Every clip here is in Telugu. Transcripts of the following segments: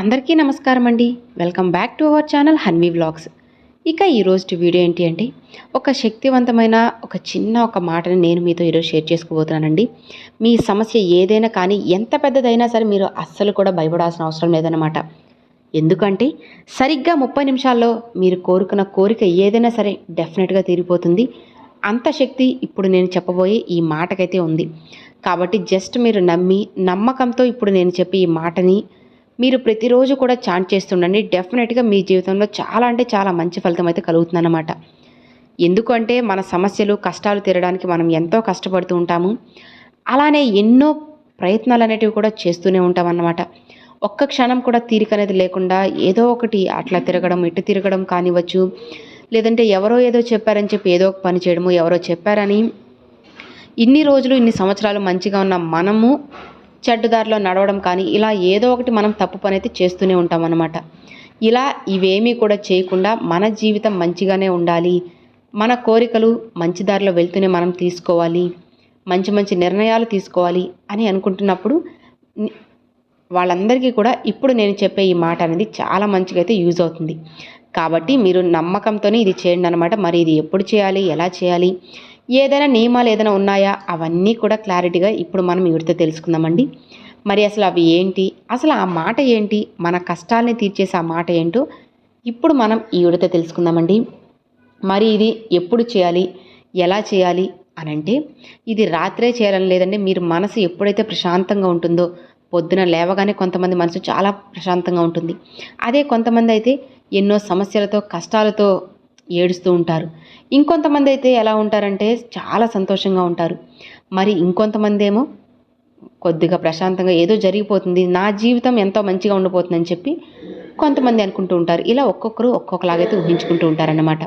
అందరికీ నమస్కారం అండి. Welcome back to our channel Hanvi vlogs. ఇక ఈరోజు వీడియో ఏంటి అంటే ఒక శక్తివంతమైన ఒక చిన్న ఒక మాటని నేను మీతో ఈరోజు షేర్ చేసుకోబోతున్నానండి. మీ సమస్య ఏదైనా కానీ ఎంత పెద్దదైనా సరే మీరు అస్సలు కూడా భయపడాల్సిన అవసరం లేదన్నమాట. ఎందుకంటే సరిగ్గా ముప్పై నిమిషాల్లో మీరు కోరుకున్న కోరిక ఏదైనా సరే డెఫినెట్గా తీరిపోతుంది. అంత శక్తి ఇప్పుడు నేను చెప్పబోయే ఈ మాటకైతే ఉంది. కాబట్టి జస్ట్ మీరు నమ్మి నమ్మకంతో ఇప్పుడు నేను చెప్పే ఈ మాటని మీరు ప్రతిరోజు కూడా చాంట్ చేస్తుండండి. డెఫినెట్గా మీ జీవితంలో చాలా అంటే చాలా మంచి ఫలితం అయితే కలుగుతుందన్నమాట. ఎందుకంటే మన సమస్యలు కష్టాలు తీరడానికి మనం ఎంతో కష్టపడుతూ ఉంటాము. అలానే ఎన్నో ప్రయత్నాలు అనేటివి కూడా చేస్తూనే ఉంటాం అన్నమాట ఒక్క క్షణం కూడా తీరిక అనేది లేకుండా ఏదో ఒకటి అట్లా తిరగడం ఇటు తిరగడం కానివ్వచ్చు లేదంటే ఎవరో ఏదో చెప్పారని చెప్పి ఏదో ఒక పని చేయడము ఎవరో చెప్పారని ఇన్ని రోజులు ఇన్ని సంవత్సరాలు మంచిగా ఉన్న మనము చెడ్డదారిలో నడవడం కానీ ఇలా ఏదో ఒకటి మనం తప్పు పని అయితే చేస్తూనే ఉంటాం అన్నమాట. ఇలా ఇవేమీ కూడా చేయకుండా మన జీవితం మంచిగానే ఉండాలి. మన కోరికలు మంచి దారిలో వెళ్తూనే మనం తీసుకోవాలి. మంచి మంచి నిర్ణయాలు తీసుకోవాలి అని అనుకుంటున్నప్పుడు వాళ్ళందరికీ కూడా ఇప్పుడు నేను చెప్పే ఈ మాట అనేది చాలా మంచిగా అయితే యూజ్ అవుతుంది. కాబట్టి మీరు నమ్మకంతోనే ఇది చేయండి అనమాట మరి ఇది ఎప్పుడు చేయాలి? ఎలా చేయాలి? ఏదైనా నియమాలు ఏదైనా ఉన్నాయా? అవన్నీ కూడా క్లారిటీగా ఇప్పుడు మనం ఇవిడితో తెలుసుకుందామండి. మరి అసలు అవి ఏంటి? అసలు ఆ మాట ఏంటి? మన కష్టాలని తీర్చేసే ఆ మాట ఏంటో ఇప్పుడు మనం ఈ విడత తెలుసుకుందామండి. మరి ఇది ఎప్పుడు చేయాలి? ఎలా చేయాలి? అని అంటే ఇది రాత్రే చేయాలని లేదంటే మీరు మనసు ఎప్పుడైతే ప్రశాంతంగా ఉంటుందో పొద్దున లేవగానే కొంతమంది మనసు చాలా ప్రశాంతంగా ఉంటుంది. అదే కొంతమంది అయితే ఎన్నో సమస్యలతో కష్టాలతో ఏడుస్తూ ఉంటారు. ఇంకొంతమంది అయితే ఎలా ఉంటారంటే చాలా సంతోషంగా ఉంటారు. మరి ఇంకొంతమంది ఏమో కొద్దిగా ప్రశాంతంగా ఏదో జరిగిపోతుంది నా జీవితం ఎంతో మంచిగా ఉండిపోతుందని చెప్పి కొంతమంది అనుకుంటూ ఉంటారు. ఇలా ఒక్కొక్కరు ఒక్కొక్కలాగైతే ఊహించుకుంటూ ఉంటారన్నమాట.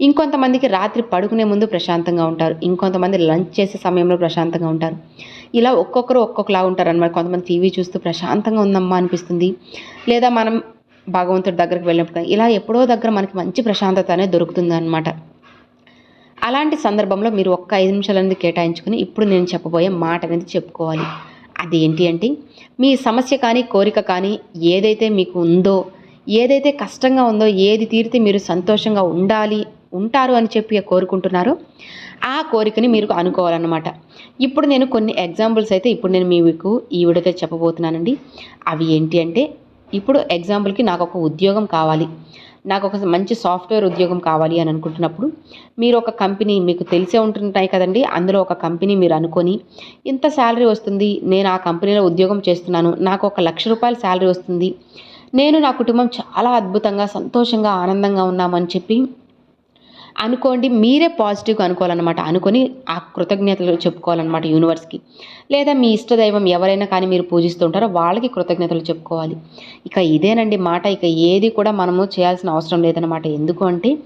ఇంకొంతమందికి రాత్రి పడుకునే ముందు ప్రశాంతంగా ఉంటారు. ఇంకొంతమంది లంచ్ చేసే సమయంలో ప్రశాంతంగా ఉంటారు. ఇలా ఒక్కొక్కరు ఒక్కొక్కలాగా ఉంటారనమాట కొంతమంది టీవీ చూస్తూ ప్రశాంతంగా ఉందమ్మా అనిపిస్తుంది. లేదా మనం భగవంతుడి దగ్గరికి వెళ్ళినప్పుడు కానీ ఇలా ఎప్పుడో దగ్గర మనకి మంచి ప్రశాంతత అనేది దొరుకుతుంది అనమాట అలాంటి సందర్భంలో మీరు ఒక్క ఐదు నిమిషాలు అనేది కేటాయించుకుని ఇప్పుడు నేను చెప్పబోయే మాట అనేది చెప్పుకోవాలి. అది ఏంటి అంటే మీ సమస్య కానీ కోరిక కానీ ఏదైతే మీకు ఉందో ఏదైతే కష్టంగా ఉందో ఏది తీరితే మీరు సంతోషంగా ఉండాలి ఉంటారు అని చెప్పి కోరుకుంటున్నారో ఆ కోరికని మీరు అనుకోవాలన్నమాట. ఇప్పుడు నేను కొన్ని ఎగ్జాంపుల్స్ అయితే ఇప్పుడు నేను మీకు ఈ వీడియోతో చెప్పబోతున్నానండి. అవి ఏంటి అంటే ఇప్పుడు ఎగ్జాంపుల్కి నాకు ఒక ఉద్యోగం కావాలి. నాకు ఒక మంచి సాఫ్ట్వేర్ ఉద్యోగం కావాలి అని అనుకుంటున్నప్పుడు మీరు ఒక కంపెనీ మీకు తెలిసే ఉంటుంటాయి కదండి అందులో ఒక కంపెనీ మీరు అనుకొని ఇంత శాలరీ వస్తుంది నేను ఆ కంపెనీలో ఉద్యోగం చేస్తున్నాను నాకు ఒక లక్ష రూపాయల శాలరీ వస్తుంది నేను నా కుటుంబం చాలా అద్భుతంగా సంతోషంగా ఆనందంగా ఉన్నామని చెప్పి అనుకోండి మీరే పాజిటివ్గా అనుకోవాలన్నమాట. అనుకొని ఆ కృతజ్ఞతలు చెప్పుకోవాలన్నమాట యూనివర్స్కి. లేదా మీ ఇష్టదైవం ఎవరైనా కానీ మీరు పూజిస్తుంటారో వాళ్ళకి కృతజ్ఞతలు చెప్పుకోవాలి. ఇక ఇదేనండి మాట. ఇక ఏది కూడా మనము చేయాల్సిన అవసరం లేదన్నమాట. ఎందుకు అంటే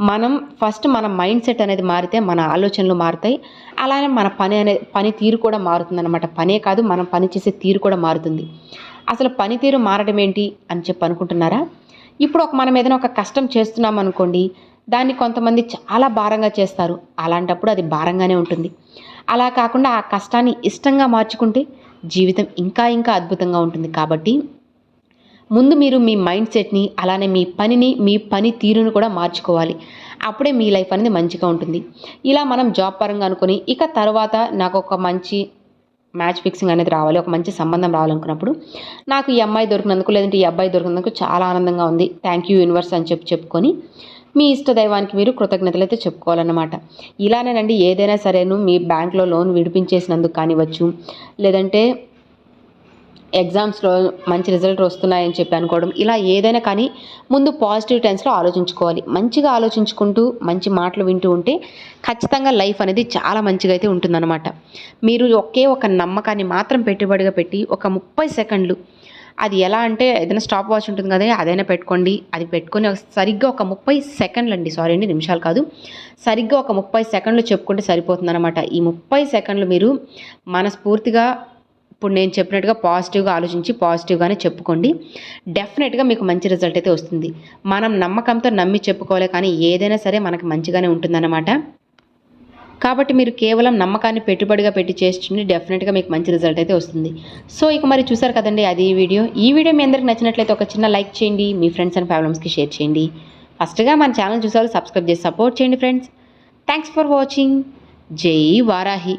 మనం ఫస్ట్ మన మైండ్ సెట్ అనేది మారితే మన ఆలోచనలు మారుతాయి. అలానే మన పని అనే పని తీరు కూడా మారుతుందన్నమాట. పనే కాదు మనం పని చేసే తీరు కూడా మారుతుంది. అసలు పనితీరు మారడం ఏంటి అని చెప్పి అనుకుంటున్నారా? ఇప్పుడు ఒక మనం ఏదైనా ఒక కష్టం చేస్తున్నాం అనుకోండి దాన్ని కొంతమంది చాలా భారంగా చేస్తారు. అలాంటప్పుడు అది భారంగానే ఉంటుంది. అలా కాకుండా ఆ కష్టాన్ని ఇష్టంగా మార్చుకుంటే జీవితం ఇంకా ఇంకా అద్భుతంగా ఉంటుంది. కాబట్టి ముందు మీరు మీ మైండ్ సెట్ని అలానే మీ పనిని మీ పని తీరును కూడా మార్చుకోవాలి. అప్పుడే మీ లైఫ్ అనేది మంచిగా ఉంటుంది. ఇలా మనం జాబ్ పరంగా అనుకుని ఇక తర్వాత నాకు ఒక మంచి మ్యాచ్ ఫిక్సింగ్ అనేది రావాలి ఒక మంచి సంబంధం రావాలనుకున్నప్పుడు. నాకు ఈ అమ్మాయి దొరికినందుకు లేదంటే ఈ అబ్బాయి దొరికినందుకు చాలా ఆనందంగా ఉంది. థ్యాంక్ యూ యూనివర్స్ అని చెప్పి చెప్పుకొని మీ ఇష్ట దైవానికి మీరు కృతజ్ఞతలు అయితే చెప్పుకోవాలన్నమాట. ఇలానేనండి ఏదైనా సరేను మీ బ్యాంక్లో లోన్ విడిపించేసినందుకు కానివ్వచ్చు లేదంటే ఎగ్జామ్స్లో మంచి రిజల్ట్ వస్తున్నాయని చెప్పి అనుకోవడం ఇలా ఏదైనా కానీ ముందు పాజిటివ్ టెన్స్లో ఆలోచించుకోవాలి. మంచిగా ఆలోచించుకుంటూ మంచి మాటలు వింటూ ఉంటే ఖచ్చితంగా లైఫ్ అనేది చాలా మంచిగా అయితే ఉంటుందన్నమాట. మీరు ఒకే ఒక నమ్మకాన్ని మాత్రం పెట్టుబడిగా పెట్టి ఒక ముప్పై సెకండ్లు అది ఎలా అంటే ఏదైనా స్టాప్ వాచ్ ఉంటుంది కదా అదైనా పెట్టుకోండి. అది పెట్టుకొని సరిగ్గా ఒక ముప్పై సెకండ్లు అండి సారీ అండి నిమిషాలు కాదు. సరిగ్గా ఒక ముప్పై సెకండ్లు చెప్పుకుంటే సరిపోతుందన్నమాట. ఈ ముప్పై సెకండ్లు మీరు మనస్ఫూర్తిగా ఇప్పుడు నేను చెప్పినట్టుగా పాజిటివ్గా ఆలోచించి పాజిటివ్గానే చెప్పుకోండి. డెఫినెట్గా మీకు మంచి రిజల్ట్ అయితే వస్తుంది. మనం నమ్మకంతో నమ్మి చెప్పుకోవాలి కానీ ఏదైనా సరే మనకి మంచిగానే ఉంటుందన్నమాట. కాబట్టి మీరు కేవలం నమ్మకాన్ని పెట్టుబడిగా పెట్టి చేస్తుంది డెఫినెట్గా మీకు మంచి రిజల్ట్ అయితే వస్తుంది. సో ఇక మరి చూసారు కదండి అది ఈ వీడియో. ఈ వీడియో మీ అందరికి నచ్చినట్లయితే ఒక చిన్న లైక్ చేయండి. మీ ఫ్రెండ్స్ అండ్ ఫ్యామిలీస్కి షేర్ చేయండి. ఫస్ట్గా మన ఛానల్ చూసారు సబ్స్క్రైబ్ చేసి సపోర్ట్ చేయండి ఫ్రెండ్స్ థ్యాంక్స్ ఫర్ వాచింగ్ జై వారాహి.